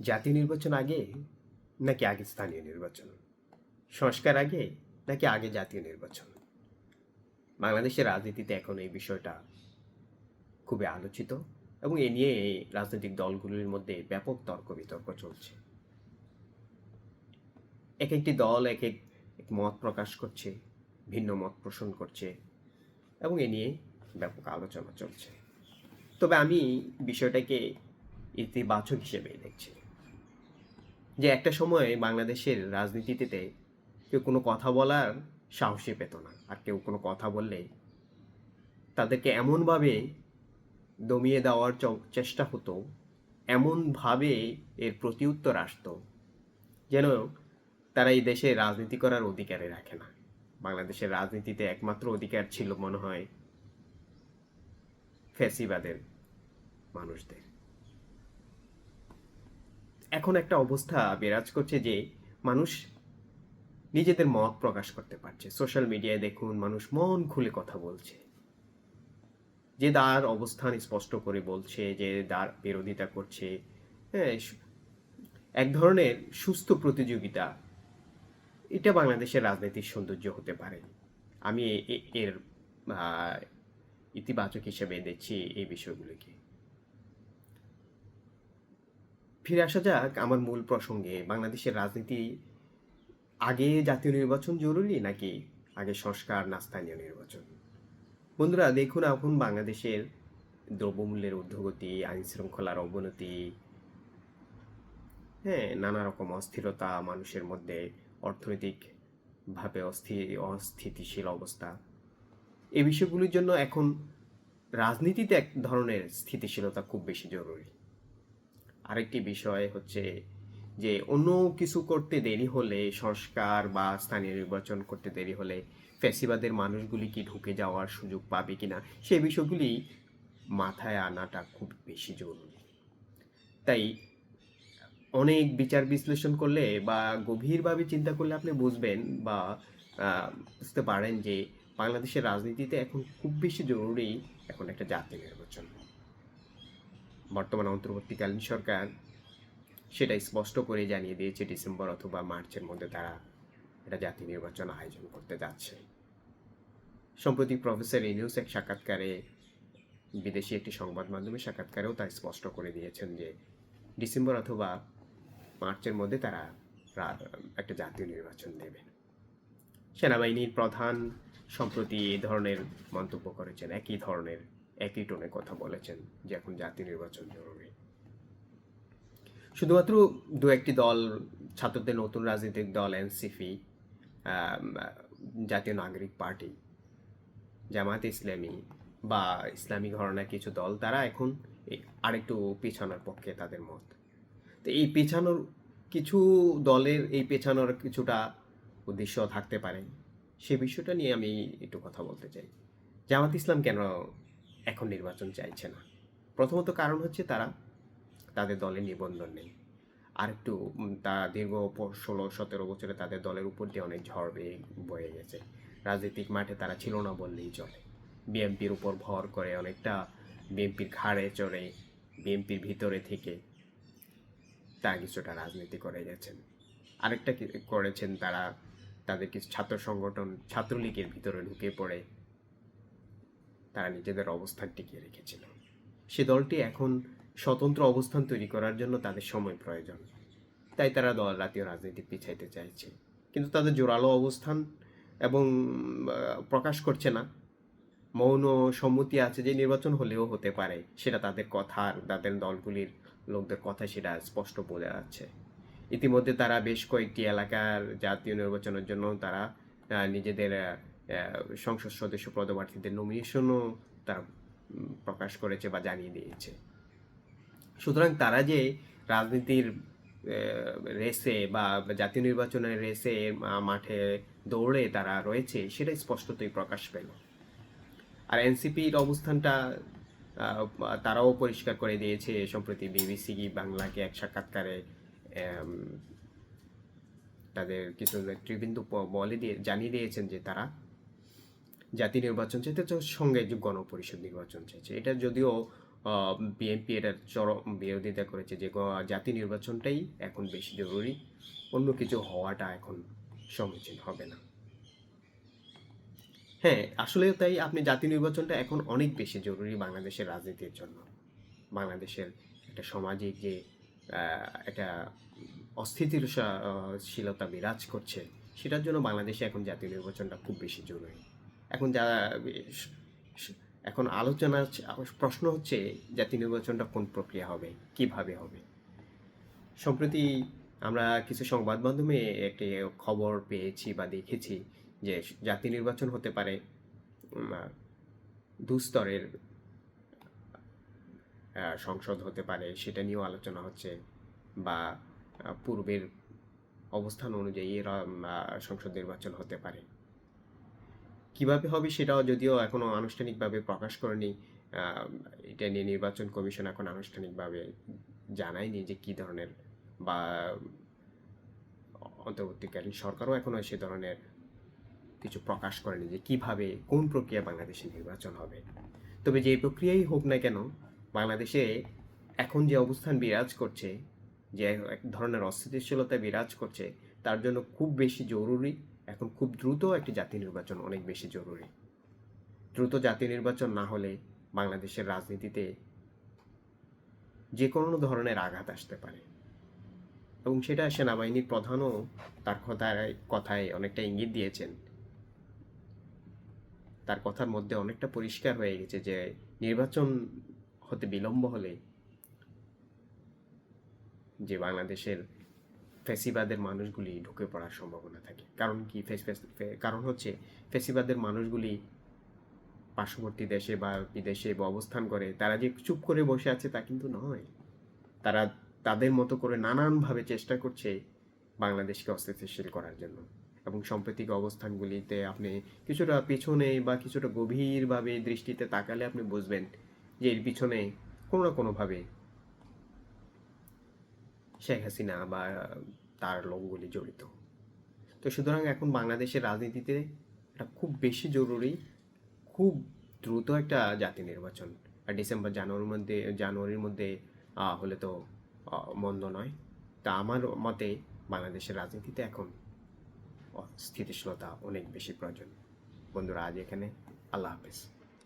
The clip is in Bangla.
জাতীয় নির্বাচন আগে নাকি আগে স্থানীয় নির্বাচন? সংস্কার আগে নাকি আগে জাতীয় নির্বাচন? বাংলাদেশের রাজনীতিতে এখন এই বিষয়টা খুবই আলোচিত এবং এ নিয়ে এই রাজনৈতিক দলগুলির মধ্যে ব্যাপক তর্ক বিতর্ক চলছে। এক একটি দল এক এক মত প্রকাশ করছে, ভিন্ন মত পোষণ করছে এবং এ নিয়ে ব্যাপক আলোচনা চলছে। তবে আমি বিষয়টাকে ইতিবাচক হিসেবেই দেখছি। যে একটা সময়ে বাংলাদেশের রাজনীতিতে কেউ কোনো কথা বলার সাহসই পেত না। আর কেউ কোনো কথা বললে তাদেরকে এমনভাবে দমিয়ে দেওয়ার চেষ্টা হতো, এমনভাবে এর প্রতিউত্তর আসতো যেন তারা এই দেশে রাজনীতি করার অধিকারে রাখে না। বাংলাদেশের রাজনীতিতে একমাত্র অধিকার ছিল মনে হয় ফ্যাসিবাদের মানুষদের। এখন একটা অবস্থা বিরাজ করছে যে মানুষ নিজেদের মত প্রকাশ করতে পারছে। সোশ্যাল মিডিয়ায় দেখুন, মানুষ মন খুলে কথা বলছে। যে তার অবস্থান স্পষ্ট করে বলছে, যে তার বিরোধিতা করছে। হ্যাঁ এক ধরনের সুস্থ প্রতিযোগিতা। এটা বাংলাদেশের রাজনীতির সৌন্দর্য হতে পারে। আমি এর ইতিবাচক হিসেবে দেখছি এই বিষয়গুলিকে। ফিরে আসা যাক আমার মূল প্রসঙ্গে। বাংলাদেশের রাজনীতি আগে জাতীয় নির্বাচন জরুরি নাকি আগে সংস্কার না স্থানীয় নির্বাচন? বন্ধুরা, দেখুন এখন বাংলাদেশের দ্রব্যমূল্যের ঊর্ধ্বগতি আইন শৃঙ্খলার অবনতি হ্যাঁ নানা রকম অস্থিরতা, মানুষের মধ্যে অর্থনৈতিকভাবে অস্থি, অস্থিতিশীল অবস্থা। এই বিষয়গুলির জন্য এখন রাজনীতিতে এক ধরনের স্থিতিশীলতা খুব বেশি জরুরি। আরেকটি বিষয় হচ্ছে যে অন্য কিছু করতে দেরি হলে, সংস্কার বা স্থানীয় নির্বাচন করতে দেরি হলে ফ্যাসিবাদের মানুষগুলি কি ঢুকে যাওয়ার সুযোগ পাবে কিনা সেই বিষয়গুলি মাথায় আনাটা খুব বেশি জরুরি। তাই অনেক বিচার বিশ্লেষণ করলে বা গভীরভাবে চিন্তা করলে আপনি বুঝবেন বা বুঝতে পারেন যে বাংলাদেশের রাজনীতিতে এখন খুব বেশি জরুরি এখন একটা জাতীয় নির্বাচন। বর্তমান অন্তর্বর্তীকালীন সরকার সেটা স্পষ্ট করে জানিয়ে দিয়েছে, ডিসেম্বর অথবা মার্চের মধ্যে তারা এটা জাতীয় নির্বাচন আয়োজন করতে যাচ্ছে। সম্প্রতি প্রফেসর ইনিউস এক সাক্ষাৎকারে বিদেশি একটি সংবাদ মাধ্যমে সাক্ষাৎকারেও তা স্পষ্ট করে দিয়েছেন যে ডিসেম্বর অথবা মার্চের মধ্যে তারা একটা জাতীয় নির্বাচন দেবেন সেনাবাহিনীর প্রধান সম্প্রতি এই ধরনের মন্তব্য করেছেন, একই ধরনের একই টোনে কথা বলেছেন যে এখন জাতীয় নির্বাচন জরুরি। শুধুমাত্র দু একটি দল, ছাত্রদের নতুন রাজনৈতিক দল, এনসিপি জাতীয় নাগরিক পার্টি, জামাত ইসলামী বা ইসলামী ঘরানার কিছু দল, তারা এখন আরেকটু পেছানোর পক্ষে তাদের মত। তো এই পেছানোর কিছু দলের, এই পেছানোর কিছুটা উদ্দেশ্য থাকতে পারে। সে বিষয়টা নিয়ে আমি একটু কথা বলতে চাই। জামাত ইসলাম কেন এখন নির্বাচন চাইছে না। প্রথমত কারণ হচ্ছে তারা তাদের দলে নিবন্ধন নেই। আর একটু তা দীর্ঘ ষোলো, সতেরো বছরে তাদের দলের উপর দিয়ে অনেক ঝড় বেয়ে, বয়ে গেছে। রাজনৈতিক মাঠে তারা ছিল না বললেই চলে। বিএনপির উপর ভর করে অনেকটা বিএনপির ঘাড়ে চড়ে, বিএনপির ভিতরে থেকে তারা কিছুটা রাজনীতি করে গেছেন। আরেকটা করেছেন তারা, তাদের কিছু ছাত্র সংগঠন, ছাত্রলীগের ভিতরে ঢুকে পড়ে। তারা নিজেদের অবস্থান টিকিয়ে রেখেছিল। সে দলটি এখন স্বতন্ত্র অবস্থান তৈরি করার জন্য তাদের সময় প্রয়োজন। তাই তারা দল জাতীয় রাজনীতি পিছাইতে চাইছে। কিন্তু তাদের জোরালো অবস্থান এবং প্রকাশ করছে না। মৌন সম্মতি আছে যে নির্বাচন হলেও হতে পারে। সেটা তাদের কথার তাদের দলগুলির লোকদের কথা সেটা স্পষ্ট বোঝা যাচ্ছে। ইতিমধ্যে তারা বেশ কয়েকটি এলাকার জাতীয় নির্বাচনের জন্য তারা নিজেদের সংসদ সদস্য পদপ্রার্থীদের নমিনেশনও তারা প্রকাশ করেছে বা জানিয়ে দিয়েছে। সুতরাং তারা যে রাজনীতির রেসে বা জাতীয় নির্বাচনের রেসে মাঠে দৌড়ে তারা রয়েছে, সেটা স্পষ্টতই প্রকাশ পেল। আর এনসিপির অবস্থানটা তারাও পরিষ্কার করে দিয়েছে, সম্প্রতি বিবিসি বাংলাকে এক সাক্ষাৎকারে তাদের কিছু নেতৃবৃন্দ বলে দিয়ে, জানিয়ে দিয়েছেন যে তারা জাতীয় নির্বাচন চাইতে সঙ্গে গণপরিষদ নির্বাচন চাইছে। এটা যদিও বিএনপি এটার চরম বিরোধিতা করেছে যে জাতি নির্বাচনটাই এখন বেশি জরুরি, অন্য কিছু হওয়াটা এখন সমীচীন হবে না। হ্যাঁ আসলে তাই আপনি জাতীয় নির্বাচনটা এখন অনেক বেশি জরুরি বাংলাদেশের রাজনীতির জন্য। বাংলাদেশের একটা সামাজিক যে একটা অস্থিতিশীলতা বিরাজ করছে, সেটার জন্য বাংলাদেশে এখন জাতীয় নির্বাচনটা খুব বেশি জরুরি। এখন যা এখন আলোচনা প্রশ্ন হচ্ছে জাতীয় নির্বাচনটা কোন প্রক্রিয়া হবে, কীভাবে হবে? সম্প্রতি আমরা কিছু সংবাদ মাধ্যমে একটি খবর পেয়েছি বা দেখেছি যে জাতীয় নির্বাচন হতে পারে দুস্তরের সংসদ হতে পারে, সেটা নিয়েও আলোচনা হচ্ছে বা পূর্বের অবস্থান অনুযায়ী সংসদ নির্বাচন হতে পারে। কীভাবে হবে সেটাও যদিও এখনও আনুষ্ঠানিকভাবে প্রকাশ করেনি এটা নিয়ে নির্বাচন কমিশন এখন আনুষ্ঠানিকভাবে জানায়নি যে কী ধরনের বা অন্তর্বর্তীকালীন সরকারও এখনও সে ধরনের কিছু প্রকাশ করেনি যে কীভাবে, কোন প্রক্রিয়া বাংলাদেশে নির্বাচন হবে। তবে যে প্রক্রিয়াই হোক না কেন, বাংলাদেশে এখন যে অবস্থান বিরাজ করছে, যে এক ধরনের অস্থিতিশীলতা বিরাজ করছে, তার জন্য খুব বেশি জরুরি এখন খুব দ্রুত একটি জাতীয় নির্বাচন অনেক বেশি জরুরি। দ্রুত জাতীয় নির্বাচন না হলে বাংলাদেশের রাজনীতিতে যে কোনো ধরনের আঘাত আসতে পারে। এবং সেটা সেনাবাহিনীর প্রধানও তার কথায় কথায় অনেকটা ইঙ্গিত দিয়েছেন। তার কথার মধ্যে অনেকটা পরিষ্কার হয়ে গেছে যে নির্বাচন হতে বিলম্ব হলে যে বাংলাদেশের ফেসিবাদের মানুষগুলি ঢুকে পড়ার সম্ভাবনা থাকে। কারণ কি? ফেস, ফেস- কারণ হচ্ছে ফেসিবাদের মানুষগুলি পার্শ্ববর্তী দেশে বা বিদেশে বা অবস্থান করে, তারা যে চুপ করে বসে আছে তা কিন্তু নয়। তারা তাদের মতো করে নানানভাবে চেষ্টা করছে বাংলাদেশকে অস্থিতিশীল করার জন্য। এবং সাম্প্রতিক অবস্থানগুলিতে আপনি কিছুটা পিছনে বা কিছুটা গভীরভাবে দৃষ্টিতে তাকালে আপনি বুঝবেন যে এর পিছনে কোনো না কোনোভাবে শেখ হাসিনা বা তার লোকগুলি জড়িত। তো সুতরাং এখন বাংলাদেশের রাজনীতিতে এটা খুব বেশি জরুরি, খুব দ্রুত একটা জাতি নির্বাচন। আর ডিসেম্বর, জানুয়ারির মধ্যে জানুয়ারির মধ্যে হলে তো মন্দ নয়। তা আমার মতে বাংলাদেশের রাজনীতিতে এখন স্থিতিশীলতা অনেক বেশি প্রয়োজন। বন্ধুরা, আজ এখানে আল্লাহ হাফেজ।